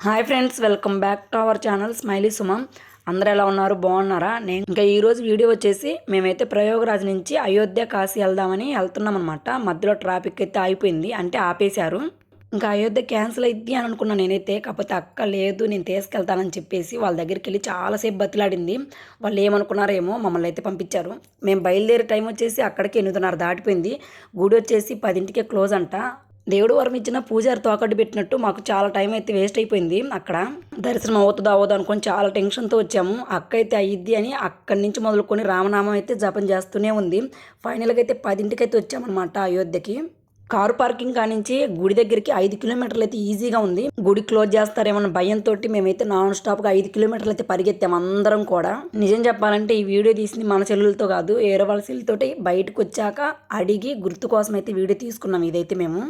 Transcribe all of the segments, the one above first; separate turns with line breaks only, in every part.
Hi friends welcome back to our channel smiley Sumam అందరు ఎలా ఉన్నారు? బాగున్నారా? నేను ఇంకా ఈరోజు వీడియో వచ్చేసి మేమైతే ప్రయోగరాజ్ నుంచి అయోధ్య కాశీ వెళ్దామని వెళ్తున్నాం అనమాట మధ్యలో ట్రాఫిక్ అయితే ఆగిపోయింది అంటే ఆపేశారు. ఇంకా అయోధ్య క్యాన్సిల్ అయింది అని అనుకున్నాను నేనైతే కాకపోతే అక్క లేదు నేను తీసుకెళ్తానని చెప్పేసి వాళ్ళ దగ్గరికి వెళ్ళి చాలాసేపు బతిలాడింది. వాళ్ళు ఏమనుకున్నారేమో మమ్మల్ని అయితే పంపించారు. మేము బయలుదేరే టైం వచ్చేసి అక్కడికి ఎనిమిదిన్నర దాటిపోయింది. గుడి వచ్చేసి పదింటికే క్లోజ్ అంట. దేవుడు వరం ఇచ్చిన పూజారి తోకట్టు పెట్టినట్టు మాకు చాలా టైం అయితే వేస్ట్ అయిపోయింది. అక్కడ దర్శనం అవుతుందో అవ్వదు అనుకొని చాలా టెన్షన్తో వచ్చాము. అక్క అయితే అయ్యిద్ది అని అక్కడి నుంచి మొదలుకొని రామనామం అయితే జపం చేస్తూనే ఉంది. ఫైనల్గా అయితే పదింటికి అయితే వచ్చామన్నమాట అయోధ్యకి. కారు పార్కింగ్ కానించి గుడి దగ్గరికి ఐదు కిలోమీటర్లు అయితే ఈజీగా ఉంది. గుడి క్లోజ్ చేస్తారేమన్న భయంతో మేమైతే నాన్ స్టాప్గా ఐదు కిలోమీటర్లు అయితే పరిగెత్తాం అందరం కూడా. నిజం చెప్పాలంటే ఈ వీడియో తీసింది మన సెల్లులతో కాదు వేరే వాళ్ళ బయటకు వచ్చాక అడిగి గుర్తు కోసం అయితే వీడియో తీసుకున్నాం ఇదైతే మేము.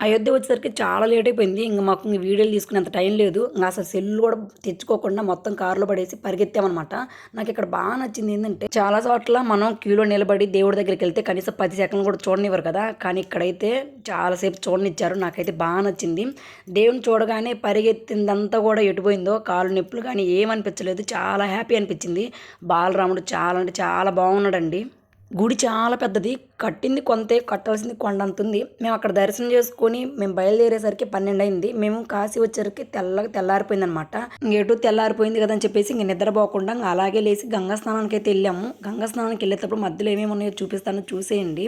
అయోధ్య వచ్చేసరికి చాలా లేట్ అయిపోయింది. ఇంకా మాకు ఇంక వీడియోలు తీసుకునేంత టైం లేదు. ఇంకా అసలు సెల్ కూడా తెచ్చుకోకుండా మొత్తం కారులో పడేసి పరిగెత్తామన్నమాట. నాకు ఇక్కడ బాగా నచ్చింది ఏంటంటే చాలా చోట్ల మనం క్యూలో నిలబడి దేవుడి దగ్గరికి వెళ్తే కనీసం పది సెకండ్లు కూడా చూడనివ్వరు కదా. కానీ ఇక్కడైతే చాలాసేపు చూడనిచ్చారు. నాకైతే బాగా నచ్చింది. దేవుని చూడగానే పరిగెత్తిందంతా కూడా ఎటుపోయిందో కాళ్ళు నొప్పులు కానీ ఏమనిపించలేదు. చాలా హ్యాపీ అనిపించింది. బాలరాముడు చాలా అంటే చాలా బాగున్నాడండి. గుడి చాలా పెద్దది. కట్టింది కొంతే కట్టాల్సింది కొండంత ఉంది మేము అక్కడ దర్శనం చేసుకొని మేము బయలుదేరేసరికి పన్నెండు అయింది మేము కాశీ వచ్చేసరికి తెల్లగా తెల్లారిపోయింది అనమాట ఎటు తెల్లారిపోయింది కదా అని చెప్పేసి ఇంక నిద్రపోకుండా అలాగే లేచి గంగా స్నానానికి అయితే వెళ్ళాము. గంగా స్నానానికి వెళ్ళేటప్పుడు మధ్యలో ఏమేమి ఉన్నాయో చూపిస్తాను చూసేయండి.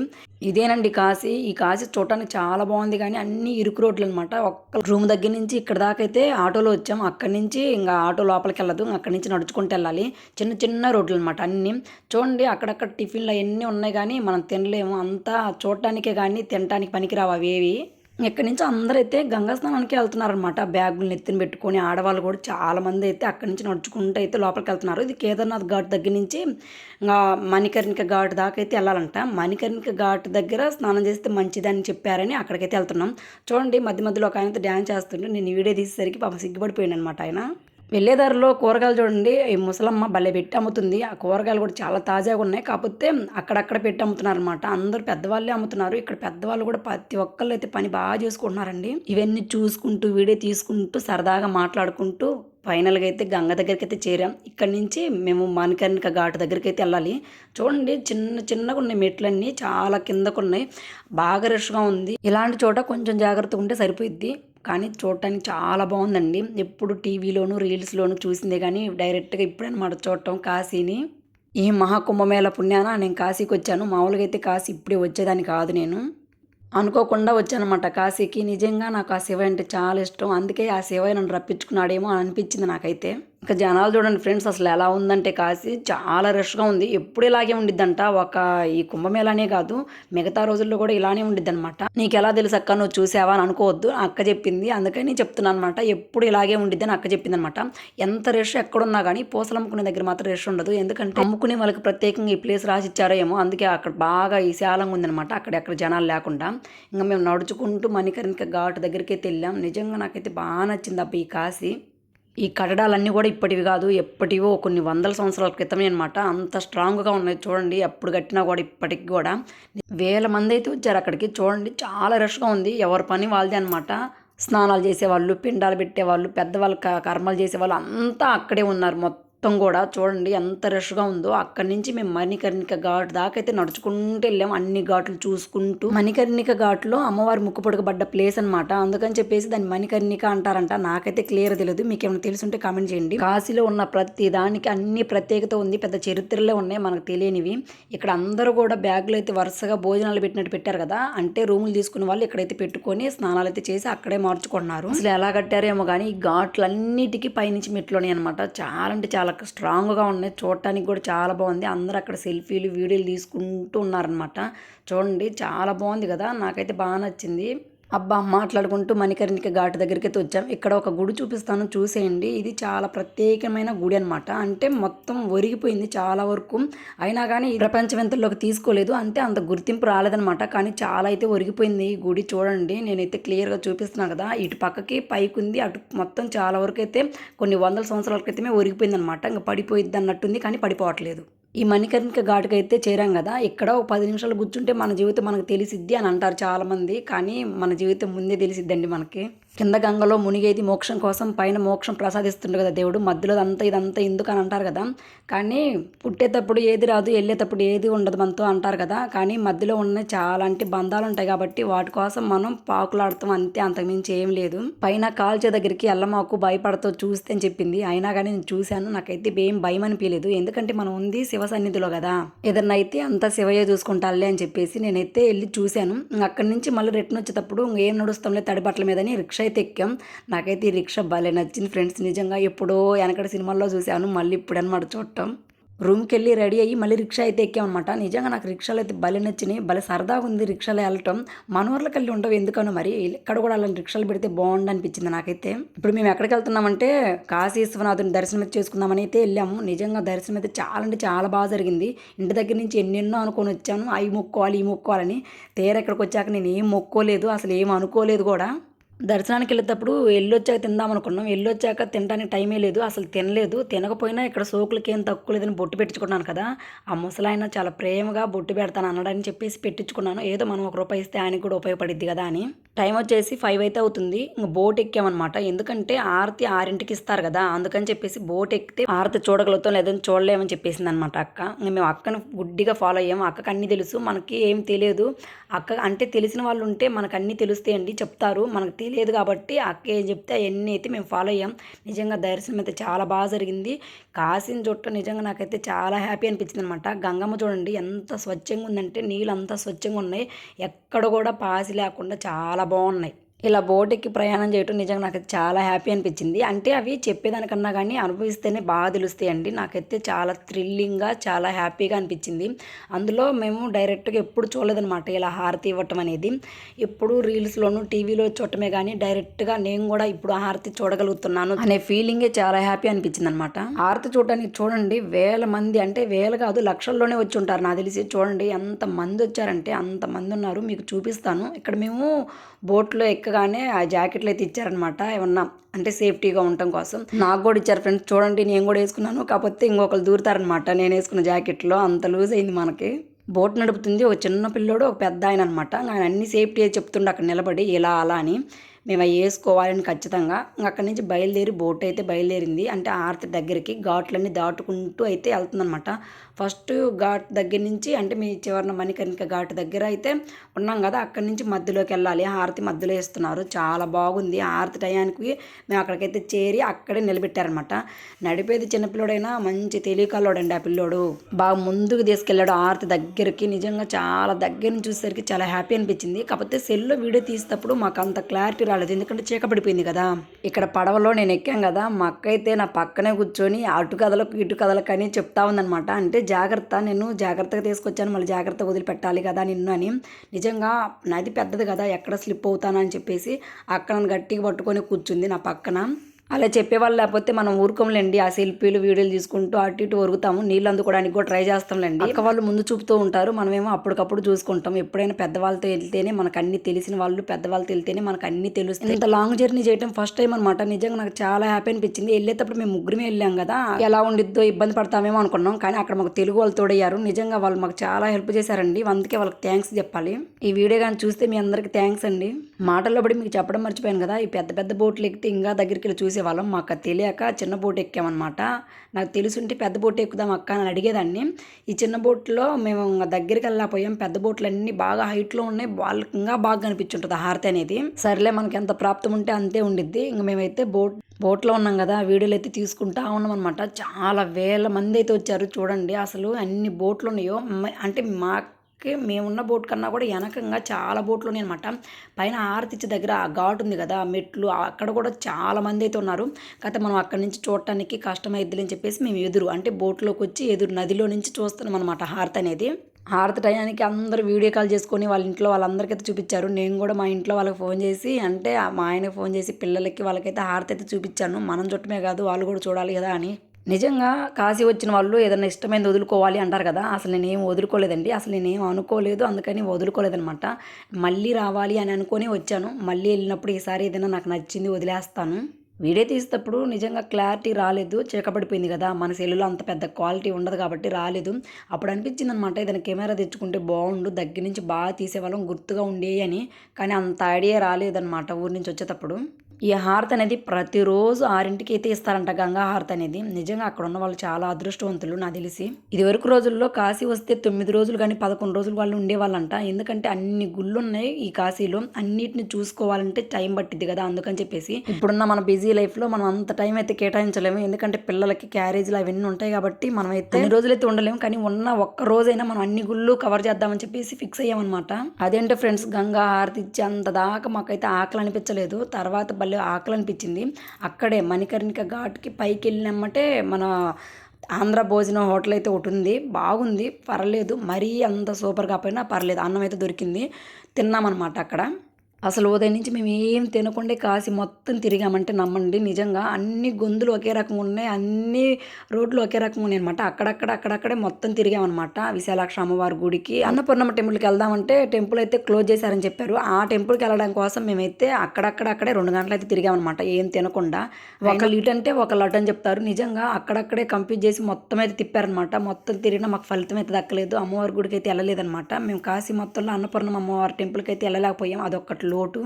ఇదేనండి కాశీ. ఈ కాశీ చూడటానికి చాలా బాగుంది కానీ అన్ని ఇరుకు రోడ్లు అనమాట ఒక్క రూమ్ దగ్గర నుంచి ఇక్కడ దాకా అయితే ఆటోలో వచ్చాము. అక్కడి నుంచి ఇంకా ఆటో లోపలికి వెళ్ళదు. అక్కడి నుంచి నడుచుకుంటూ వెళ్ళాలి. చిన్న చిన్న రోడ్లు అనమాట అన్ని. చూడండి అక్కడక్కడ టిఫిన్లు అవన్నీ ఉన్నాయి కానీ మనం ఏమో అంతా చూడటానికే కానీ తినటానికి పనికిరావు అవి ఏవి. ఇక్కడి నుంచి అందరైతే గంగా స్నానానికి వెళ్తున్నారనమాట బ్యాగులు నెత్తిన పెట్టుకొని ఆడవాళ్ళు కూడా చాలా మంది అయితే అక్కడి నుంచి నడుచుకుంటూ అయితే లోపలికి వెళ్తున్నారు. ఇది కేదార్నాథ్ ఘాట్ దగ్గర నుంచి ఇంకా మణికర్ణిక ఘాట్ దాకా అయితే వెళ్ళాలంట. మణికర్ణిక ఘాట్ దగ్గర స్నానం చేస్తే మంచిదని చెప్పారని అక్కడికైతే వెళ్తున్నాం. చూడండి మధ్య మధ్యలో ఒక ఆయనతో డ్యాన్స్ చేస్తుంటే నేను వీడియో తీసేసరికి పాప సిగ్గుపడిపోయాను అనమాట ఆయన. వెళ్ళేదారిలో కూరగాయలు చూడండి ఈ ముసలమ్మ భలే పెట్టి అమ్ముతుంది. ఆ కూరగాయలు కూడా చాలా తాజాగా ఉన్నాయి. కాకపోతే అక్కడక్కడ పెట్టి అమ్ముతున్నారు అనమాట అందరూ పెద్దవాళ్ళే అమ్ముతున్నారు. ఇక్కడ పెద్దవాళ్ళు కూడా ప్రతి ఒక్కళ్ళు అయితే పని బాగా చేసుకుంటున్నారండి. ఇవన్నీ చూసుకుంటూ వీడియో తీసుకుంటూ సరదాగా మాట్లాడుకుంటూ ఫైనల్గా అయితే గంగ దగ్గరికి అయితే చేరాం. ఇక్కడి నుంచి మేము మానికర్ణిక ఘాట్ దగ్గరికి అయితే వెళ్ళాలి. చూడండి చిన్న చిన్నగా ఉన్నాయి మెట్లన్నీ. చాలా కిందకు ఉన్నాయి. బాగా రష్గా ఉంది. ఇలాంటి చోట కొంచెం జాగ్రత్తగా ఉంటే సరిపోయిద్ది. కానీ చూడటానికి చాలా బాగుందండి. ఎప్పుడు టీవీలోను రీల్స్లోను చూసిందే కానీ డైరెక్ట్గా ఇప్పుడనమాట చూడటం కాశీని. ఈ మహాకుంభమేళ పుణ్యాన నేను కాశీకి వచ్చాను మామూలుగా అయితే కాశీ ఇప్పుడే వచ్చేదాన్ని కాదు నేను. అనుకోకుండా వచ్చానమాట కాశీకి. నిజంగా నాకు ఆ శివ అంటే చాలా ఇష్టం. అందుకే ఆ శివ నన్ను రప్పించుకున్నాడేమో అనిపించింది నాకైతే. ఇంకా జనాలు చూడండి ఫ్రెండ్స్ అసలు ఎలా ఉందంటే కాశీ చాలా రష్గా ఉంది. ఎప్పుడు ఇలాగే ఉండిద్దంట. ఒక ఈ కుంభమేళానే కాదు మిగతా రోజుల్లో కూడా ఇలానే ఉండిద్ది అనమాట నీకు ఎలా తెలుసు అక్క నువ్వు చూసావా అని అనుకోవద్దు. అక్క చెప్పింది. అందుకని చెప్తున్నాను అనమాట ఎప్పుడు ఇలాగే ఉండిద్ది అని అక్క చెప్పింది అనమాట ఎంత రష్ ఎక్కడున్నా కానీ పూసలు అమ్ముకునే దగ్గర మాత్రం రష్ ఉండదు. ఎందుకంటే అమ్ముకునే వాళ్ళకి ప్రత్యేకంగా ఈ ప్లేస్ రాసి ఇచ్చారేమో అందుకే అక్కడ బాగా ఈ శాలంగా ఉందనమాట అక్కడెక్కడ జనాలు లేకుండా. ఇంకా మేము నడుచుకుంటూ మణికర్ణిక ఘాట్ దగ్గరికి అయితే వెళ్ళాం. నిజంగా నాకైతే బాగా నచ్చింది అబ్బా ఈ కాశీ. ఈ కట్టడాలన్నీ కూడా ఇప్పటివి కాదు ఎప్పటివో కొన్ని వందల సంవత్సరాల క్రితమే అనమాట అంత స్ట్రాంగ్గా ఉన్నాయి చూడండి ఎప్పుడు కట్టినా కూడా ఇప్పటికి కూడా. వేల మంది అయితే వచ్చారు అక్కడికి. చూడండి చాలా రష్గా ఉంది. ఎవరి పని వాళ్ళదే అనమాట స్నానాలు చేసేవాళ్ళు పిండాలు పెట్టేవాళ్ళు పెద్దవాళ్ళు కర్మలు చేసేవాళ్ళు అంతా అక్కడే ఉన్నారు మొత్తం. మొత్తం కూడా చూడండి ఎంత రష్గా ఉందో. అక్కడి నుంచి మేము మణికర్ణిక ఘాట్ దాకా అయితే నడుచుకుంటూ వెళ్ళాం. అన్ని ఘాట్లు చూసుకుంటూ. మణికర్ణిక ఘాట్లో అమ్మవారి ముక్కు పొడకబడ్డ ప్లేస్ అనమాట అందుకని చెప్పేసి దాన్ని మణికర్ణిక అంటారంట. నాకైతే క్లియర్ తెలియదు మీకు ఏమైనా తెలుసుంటే కామెంట్ చేయండి. కాశీలో ఉన్న ప్రతి దానికి అన్ని ప్రత్యేకత ఉంది. పెద్ద చరిత్రలే ఉన్నాయి మనకు తెలియనివి. ఇక్కడ అందరూ కూడా బ్యాగులు అయితే వరుసగా భోజనాలు పెట్టినట్టు పెట్టారు కదా. అంటే రూములు తీసుకున్న వాళ్ళు ఇక్కడైతే పెట్టుకొని స్నానాలు అయితే చేసి అక్కడే మార్చుకున్నారు. అసలు ఎలా కట్టారేమో కానీ ఈ ఘాట్లన్నిటికీ పైనుంచి మెట్లోనే అనమాట చాలా అంటే చాలా చాలా స్ట్రాంగ్గా ఉన్నాయి. చూడటానికి కూడా చాలా బాగుంది. అందరూ అక్కడ సెల్ఫీలు వీడియోలు తీసుకుంటూ ఉన్నారనమాట చూడండి చాలా బాగుంది కదా. నాకైతే బాగా నచ్చింది. అబ్బా మాట్లాడుకుంటూ మణికర్ణిక ఘాట్ దగ్గరికి అయితే వచ్చాం. ఇక్కడ ఒక గుడి చూపిస్తాను చూసేయండి. ఇది చాలా ప్రత్యేకమైన గుడి అనమాట అంటే మొత్తం ఒరిగిపోయింది చాలా వరకు. అయినా కానీ ప్రపంచవంతుల్లోకి తీసుకోలేదు. అంతే అంత గుర్తింపు రాలేదనమాట కానీ చాలా అయితే ఒరిగిపోయింది ఈ గుడి. చూడండి నేనైతే క్లియర్గా చూపిస్తున్నాను కదా. ఇటు పక్కకి పైకి ఉంది అటు మొత్తం చాలా వరకు అయితే కొన్ని వందల సంవత్సరాల క్రితమే ఒరిగిపోయింది అనమాట ఇంకా పడిపోయిద్ది అన్నట్టుంది కానీ పడిపోవట్లేదు. ఈ మణికర్ణిక ఘాటుకి అయితే చేరాం కదా. ఇక్కడ ఒక పది నిమిషాలు కూర్చుంటే మన జీవితం మనకు తెలిసిద్ది అని అంటారు చాలామంది. కానీ మన జీవితం ముందే తెలిసిద్దండి మనకి. కింద గంగలో మునిగేది మోక్షం కోసం పైన మోక్షం ప్రసాదిస్తుండే కదా దేవుడు మధ్యలో అంతా ఇదంతా ఎందుకు అని అంటారు కదా. కానీ పుట్టేటప్పుడు ఏది రాదు వెళ్ళేటప్పుడు ఏది ఉండదు మనతో అంటారు కదా. కానీ మధ్యలో ఉన్న చాలా అంటే బంధాలు ఉంటాయి కాబట్టి వాటి కోసం మనం పాకులాడతాం అంతే అంతకుమించి ఏం లేదు. పైన కాల్చే దగ్గరికి ఎల్లమాకు భయపడతావు చూస్తే అని చెప్పింది. అయినా కానీ నేను చూశాను నాకైతే ఏం భయం అనిపించలేదు. ఎందుకంటే మనం ఉంది శివ సన్నిధిలో కదా. ఏదన్నా అయితే అంతా శివయ్య చూసుకుంటాలే అని చెప్పేసి నేనైతే వెళ్ళి చూశాను. అక్కడి నుంచి మళ్ళీ రిటర్న్ వచ్చేటప్పుడు ఏం నడుస్తాంలే తడిబట్టల మీదని రిక్షా అయితే ఎక్కాం నాకైతే ఈ రిక్షా భలే నచ్చింది ఫ్రెండ్స్. నిజంగా ఎప్పుడో వెనకడ సినిమాల్లో చూశాను. మళ్ళీ ఇప్పుడనమాట చూడటం. రూమ్కి వెళ్ళి రెడీ అయ్యి మళ్ళీ రిక్షా అయితే ఎక్కామన్నమాట నిజంగా నాకు రిక్షాలు అయితే భలే నచ్చినాయి. భలే సరదాగా ఉంది రిక్షాలో వెళ్ళటం. మనవర్లకు వెళ్ళి ఉండవు ఎందుకనో మరి. ఇక్కడ కూడా అలాంటి రిక్షాలు పెడితే బాగుండు అనిపించింది నాకైతే. ఇప్పుడు మేము ఎక్కడికి వెళ్తున్నామంటే కాశీ విశ్వనాథుని దర్శనం అయితే చేసుకుందామని అయితే వెళ్ళాము. నిజంగా దర్శనం అయితే చాలా అంటే చాలా బాగా జరిగింది. ఇంటి దగ్గర నుంచి ఎన్నెన్నో అనుకొని వచ్చాను. అవి మొక్కోవాలి ఈ మొక్కోవాలని తీర ఇక్కడికి వచ్చాక నేను ఏం మొక్కోలేదు. అసలు ఏం అనుకోలేదు కూడా. దర్శనానికి వెళ్ళేటప్పుడు వెళ్ళొచ్చాక తిందాం అనుకున్నాం వెళ్ళొచ్చాక తినడానికి టైమే లేదు. అసలు తినలేదు. తినకపోయినా ఇక్కడ సోకులకి ఏం తక్కువ లేదని బొట్టు పెట్టించుకున్నాను కదా. ఆ ముసలాయన చాలా ప్రేమగా బొట్టు పెడతాను అన్నాడని చెప్పేసి పెట్టించుకున్నాను. ఏదో మనం ఒక రూపాయి ఇస్తే ఆయనకు కూడా ఉపయోగపడిద్ది కదా అని. టైం వచ్చేసి ఫైవ్ అయితే అవుతుంది. ఇంక బోట్ ఎక్కామన్నమాట. ఎందుకంటే ఆరతి ఆరింటికి ఇస్తారు కదా అందుకని చెప్పేసి బోట్ ఎక్కితే ఆరతి చూడగలుగుతాం లేదని చూడలేమని చెప్పేసింది అనమాట అక్క మేము అక్కను గుడ్డిగా ఫాలో అయ్యాము. అక్కకు అన్నీ తెలుసు మనకి ఏం తెలియదు. అక్క అంటే తెలిసిన వాళ్ళు ఉంటే మనకు అన్నీ తెలుస్తాయండి చెప్తారు. మనకు తెలియదు కాబట్టి అక్క ఏం చెప్తే అవన్నీ అయితే మేము ఫాలో అయ్యాం. నిజంగా దర్శనం అయితే చాలా బాగా జరిగింది. కాసిన చుట్ట నిజంగా నాకైతే చాలా హ్యాపీ అనిపించింది అనమాట గంగమ్మ చూడండి ఎంత స్వచ్ఛంగా ఉందంటే నీళ్ళు అంత స్వచ్ఛంగా ఉన్నాయి. ఎక్కడ కూడా పాసి లేకుండా చాలా బాగున్నాయి. ఇలా బోట్ ఎక్కి ప్రయాణం చేయటం నిజంగా నాకు చాలా హ్యాపీ అనిపించింది. అంటే అవి చెప్పేదానికన్నా కానీ అనుభవిస్తేనే బాగా తెలుస్తాయి అండి నాకైతే చాలా థ్రిల్లింగ్గా చాలా హ్యాపీగా అనిపించింది. అందులో మేము డైరెక్ట్గా ఎప్పుడు చూడలేదనమాట ఇలా హారతి ఇవ్వటం అనేది. ఎప్పుడు రీల్స్లోను టీవీలో చూడటమే కానీ డైరెక్ట్గా నేను కూడా ఇప్పుడు హారతి చూడగలుగుతున్నాను అనే ఫీలింగే చాలా హ్యాపీ అనిపించింది అనమాట హారతి చూడటానికి చూడండి వేల మంది అంటే వేల కాదు లక్షల్లోనే వచ్చి ఉంటారు. నాకు తెలిసి చూడండి ఎంత మంది వచ్చారంటే అంత మంది ఉన్నారు. మీకు చూపిస్తాను. ఇక్కడ మేము బోట్లో ఎక్క ఎక్కగానే ఆ జాకెట్లు అయితే ఇచ్చారనమాట ఏమన్నా అంటే సేఫ్టీగా ఉండటం కోసం. నాకు కూడా ఇచ్చారు ఫ్రెండ్స్. చూడండి నేను కూడా వేసుకున్నాను. కాకపోతే ఇంకొకరు దూరుతారనమాట నేను వేసుకున్న జాకెట్లో అంత లూజ్ అయింది మనకి. బోట్ నడుపుతుంది. ఒక చిన్న పిల్లోడు ఒక పెద్ద ఆయన అనమాట ఆయన అన్ని సేఫ్టీ చెప్తుండే అక్కడ నిలబడి ఇలా అలా అని. మేము అవి వేసుకోవాలని ఖచ్చితంగా అక్కడి నుంచి బయలుదేరి బోట్ అయితే బయలుదేరింది. అంటే ఆర్తి దగ్గరికి ఘాట్లన్నీ దాటుకుంటూ అయితే వెళ్తుందనమాట ఫస్ట్ ఘాట్ దగ్గర నుంచి అంటే మీ చివరిన మణికర్ణిక ఘాట్ దగ్గర అయితే ఉన్నాం కదా అక్కడి నుంచి మధ్యలోకి వెళ్ళాలి. హారతి మధ్యలో వేస్తున్నారు. చాలా బాగుంది. హారతి టయానికి మేము అక్కడికైతే చేరి అక్కడే నిలబెట్టారనమాట నడిపేది చిన్నపిల్లోడైనా మంచి తెలియకల్లోడండి ఆ పిల్లోడు. బాగా ముందుకు తీసుకెళ్ళాడు హారతి దగ్గరికి. నిజంగా చాలా దగ్గర నుంచి చూసేసరికి చాలా హ్యాపీ అనిపించింది. కాకపోతే సెల్లో వీడియో తీసేటప్పుడు మాకు అంత క్లారిటీ రాలేదు. ఎందుకంటే చీకపడిపోయింది కదా. ఇక్కడ పడవలో నేను ఎక్కాం కదా. మా అక్క అయితే నా పక్కనే కూర్చొని అటు కథలకు ఇటు కథలకు అని చెప్తా ఉందనమాట అంటే జాగ్రత్త నేను జాగ్రత్తగా తీసుకొచ్చాను మళ్ళీ జాగ్రత్తగా వదిలిపెట్టాలి కదా నిన్ను అని. నిజంగా నది పెద్దది కదా ఎక్కడ స్లిప్ అవుతానని చెప్పేసి అక్కడ నన్ను గట్టిగా పట్టుకొని కూర్చుంది నా పక్కన. అలా చెప్పేవాళ్ళు లేకపోతే మనం ఊరుకోంలేండి ఆ సెల్ఫీలు వీడియోలు తీసుకుంటూ అటు ఇటు ఒరుగుతాము. నీళ్ళు అందుకోవడానికి కూడా ట్రై చేస్తాంలేండి. అక్క వాళ్ళు ముందు చూపుతూ ఉంటారు. మనమేమో అప్పటికప్పుడు చూసుకుంటాం. ఎప్పుడైనా పెద్దవాళ్ళతో వెళ్తేనే మనకు అన్ని తెలిసిన వాళ్ళు పెద్దవాళ్ళతో వెళ్తేనే మనకు అన్ని తెలుస్తుంది ఇంత లాంగ్ జర్నీ చేయడం ఫస్ట్ టైం అనమాట నిజంగా నాకు చాలా హ్యాపీ అనిపించింది. వెళ్ళేటప్పుడు మేము ముగ్గురమే వెళ్ళాం కదా. ఎలా ఉండిద్దో ఇబ్బంది పడతామేమో అనుకున్నాం. కానీ అక్కడ మాకు తెలుగు వాళ్ళు తోడయ్యారు. నిజంగా వాళ్ళు మాకు చాలా హెల్ప్ చేశారండి. అందుకే వాళ్ళకి థ్యాంక్స్ చెప్పాలి. ఈ వీడియో కానీ చూస్తే మీ అందరికి థ్యాంక్స్ అండి. మాటల్లో పడి మీకు చెప్పడం మర్చిపోయాను కదా. ఈ పెద్ద పెద్ద బోట్లు ఎక్కితే ఇంకా దగ్గరికి వెళ్ళి చేసేవాళ్ళం మాకు తెలియక చిన్న బోట్ ఎక్కామన్నమాట. నాకు తెలుసుంటే పెద్ద బోట్ ఎక్కుదాం అక్క అని అడిగేదాన్ని. ఈ చిన్న బోట్లో మేము దగ్గరికి వెళ్ళకపోయాం పెద్ద బోట్లు అన్నీ బాగా హైట్లో ఉన్నాయి. వాళ్ళకి ఇంకా బాగా కనిపించుంటుంది ఆ హారతి అనేది. సర్లే మనకి ఎంత ప్రాప్తం ఉంటే అంతే ఉండిద్ది. ఇంక మేమైతే బోట్ బోట్లో ఉన్నాం కదా వీడియోలు అయితే తీసుకుంటా ఉన్నాం అనమాట చాలా వేల మంది అయితే వచ్చారు చూడండి. అసలు అన్ని బోట్లు ఉన్నాయో. అంటే మా కి మేమున్న బోట్ కన్నా కూడా వెనకంగా చాలా బోట్లు ఉన్నాయి అనమాట పైన ఆర్తిచ్చి దగ్గర ఆ ఘాట్ ఉంది కదా మెట్లు అక్కడ కూడా చాలా మంది అయితే ఉన్నారు. కాకపోతే మనం అక్కడి నుంచి చూడటానికి కష్టమైద్ది అని చెప్పేసి మేము ఎదురు అంటే బోట్లోకి వచ్చి ఎదురు నదిలో నుంచి చూస్తున్నాం అనమాట హారతి అనేది. హారతి టయానికి అందరూ వీడియో కాల్ చేసుకొని వాళ్ళ ఇంట్లో వాళ్ళందరికైతే చూపించారు. నేను కూడా మా ఇంట్లో వాళ్ళకి ఫోన్ చేసి అంటే మా ఆయనకి ఫోన్ చేసి పిల్లలకి వాళ్ళకైతే హారతి అయితే చూపించాను. మనం చుట్టమే కాదు వాళ్ళు కూడా చూడాలి కదా అని. నిజంగా కాశీ వచ్చిన వాళ్ళు ఏదైనా ఇష్టమైనది వదులుకోవాలి అంటారు కదా అసలు నేనేం వదులుకోలేదండి అసలు నేనేం అనుకోలేదు అందుకని వదులుకోలేదనమాట మళ్ళీ రావాలి అని అనుకొని వచ్చాను. మళ్ళీ వెళ్ళినప్పుడు ఈసారి ఏదైనా నాకు నచ్చింది వదిలేస్తాను. వీడియో తీసేటప్పుడు నిజంగా క్లారిటీ రాలేదు చీకపడిపోయింది కదా మన సెల్లులో అంత పెద్ద క్వాలిటీ ఉండదు కాబట్టి రాలేదు. అప్పుడు అనిపించింది అనమాట ఏదైనా కెమెరా తెచ్చుకుంటే బాగుండు దగ్గర నుంచి బాగా తీసేవాళ్ళం గుర్తుగా ఉండేవి అని కానీ అంత ఐడియా రాలేదన్నమాట ఊరి నుంచి వచ్చేటప్పుడు. ఈ హారతి అనేది ప్రతిరోజు ఆరింటికి అయితే ఇస్తారంట గంగా హారతి అనేది. నిజంగా అక్కడ ఉన్న వాళ్ళు చాలా అదృష్టవంతులు నాకు తెలిసి. ఇదివరకు రోజుల్లో కాశీ వస్తే తొమ్మిది రోజులు కానీ పదకొండు రోజులు వాళ్ళు ఉండేవాళ్ళంట. ఎందుకంటే అన్ని గుళ్ళు ఉన్నాయి ఈ కాశీలో. అన్నిటిని చూసుకోవాలంటే టైం పట్టింది కదా అందుకని చెప్పేసి. ఇప్పుడున్న మన బిజీ లైఫ్లో మనం అంత టైం అయితే కేటాయించలేము. ఎందుకంటే పిల్లలకి క్యారేజీలు అవన్నీ ఉంటాయి కాబట్టి మనం అయితే అన్ని రోజులైతే ఉండలేము. కానీ ఉన్న ఒక్క రోజైనా మనం అన్ని గుళ్ళు కవర్ చేద్దామని చెప్పేసి ఫిక్స్ అయ్యామన్నమాట. అదేంటో ఫ్రెండ్స్ గంగా హారతి ఇచ్చే అంత దాకా మాకైతే ఆకలి అనిపించలేదు. తర్వాత వాళ్ళు ఆకలి అనిపించింది అక్కడే మణికర్ణిక ఘాట్కి పైకి వెళ్ళినమ్మటే మన ఆంధ్ర భోజనం హోటల్ అయితే ఒకటి ఉంది. బాగుంది. పర్లేదు. మరీ అంత సూపర్ కాకపోయినా పర్లేదు. అన్నం అయితే దొరికింది. తిన్నామన్నమాట అక్కడ. అసలు ఉదయం నుంచి మేము ఏం తినకుండా కాసి మొత్తం తిరిగామంటే నమ్మండి. నిజంగా అన్ని గొంతులు ఒకే రకంగా ఉన్నాయి. అన్ని రోడ్లు ఒకే రకంగా ఉన్నాయి అనమాట అక్కడక్కడ అక్కడక్కడే మొత్తం తిరిగామన్నమాట. విశాలాక్ష అమ్మవారి గుడికి. అన్నపూర్ణమ్మ టెంపుల్కి వెళ్దామంటే టెంపుల్ అయితే క్లోజ్ చేశారని చెప్పారు. ఆ టెంపుల్కి వెళ్ళడం కోసం మేమైతే అక్కడక్కడ అక్కడే రెండు గంటలు అయితే తిరిగామన్నమాట. ఏం తినకుండా. ఒక లీట్ అంటే ఒక లట్ అని చెప్తారు. నిజంగా అక్కడక్కడే కంప్లీట్ చేసి మొత్తం అయితే తిప్పారనమాట మొత్తం తిరిగినా మాకు ఫలితం అయితే దక్కలేదు. అమ్మవారి గుడికి అయితే వెళ్ళలేదన్నమాట. మేము కాశీ మొత్తంలో అన్నపూర్ణమ్మ అమ్మవారి టెంపుల్కి అయితే వెళ్ళలేకపోయాం. అదొక్కటి లోటు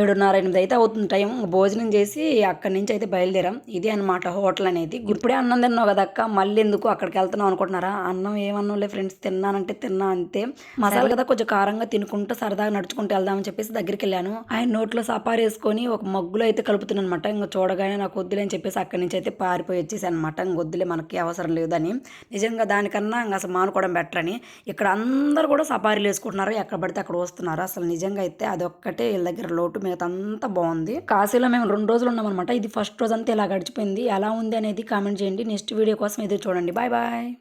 ఏడున్నర ఎనిమిది అయితే అవుతుంది టైం. భోజనం చేసి అక్కడి నుంచి అయితే బయలుదేరాం. ఇది అనమాట హోటల్ అనేది. ఇప్పుడే అన్నం తిన్నావు కదా అక్క మళ్ళీ ఎందుకు అక్కడికి వెళ్తున్నావు అనుకుంటున్నారా? అన్నం ఏమన్నావులే ఫ్రెండ్స్ తిన్నానంటే తిన్నా అంతే. మసాలా కదా కొంచెం కారంగా తినుకుంటూ సరదాగా నడుచుకుంటూ వెళ్దామని చెప్పేసి దగ్గరికి వెళ్ళాను. ఆయన నోట్లో సపారు వేసుకొని ఒక మగ్గులో అయితే కలుపుతున్నాను అనమాట ఇంకా చూడగానే నాకు వద్దులే అని చెప్పేసి అక్కడి నుంచి అయితే పారిపోయి వచ్చేసి అనమాట ఇంక వద్దులే మనకి అవసరం లేదని. నిజంగా దానికన్నా ఇంకా అసలు మానుకోవడం బెటర్ అని. ఇక్కడ అందరూ కూడా సపారీలు వేసుకుంటున్నారు. ఎక్కడ పడితే అక్కడ వస్తున్నారు. అసలు నిజంగా అయితే అదొక్కటే వీళ్ళ దగ్గర లోటు. మిగతా అంతా బాగుంది. కాశీలో మేము రెండు రోజులు ఉన్నామన్నమాట. ఇది ఫస్ట్ రోజు అంతా ఇలా గడిచిపోయింది. ఎలా ఉంది అనేది కామెంట్ చేయండి. నెక్స్ట్ వీడియో కోసం ఎదురు చూడండి. Bye bye.